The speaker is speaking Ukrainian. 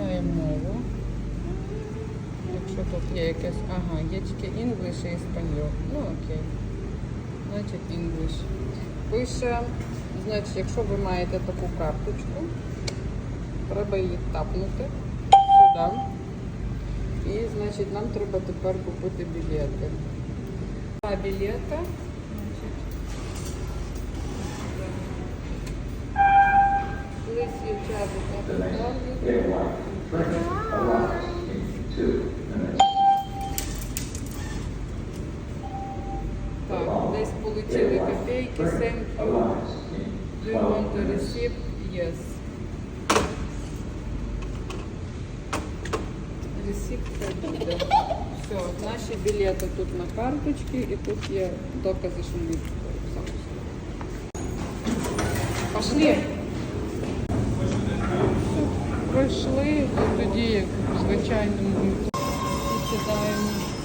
Включаємо мову. Якщо тут є якесь, ага, є тільки English і Espanol. Ну окей. Значить English. Пише, значить, якщо ви маєте таку карточку, треба її тапнути сюди. І, значить, нам треба тепер купити білети. Два білета. Please you travel The Abu next Dhabi. airline flight arrives in two minutes. Так, десь получили копейки, thank you. Arrives Do in you 12 want to minutes. receive? Yes. Ресипт буде. Все, наші білети тут на карточці і тут є докази, що ми запустили. Пошли. Пройшли, і тоді, як в звичайному, сідаємо.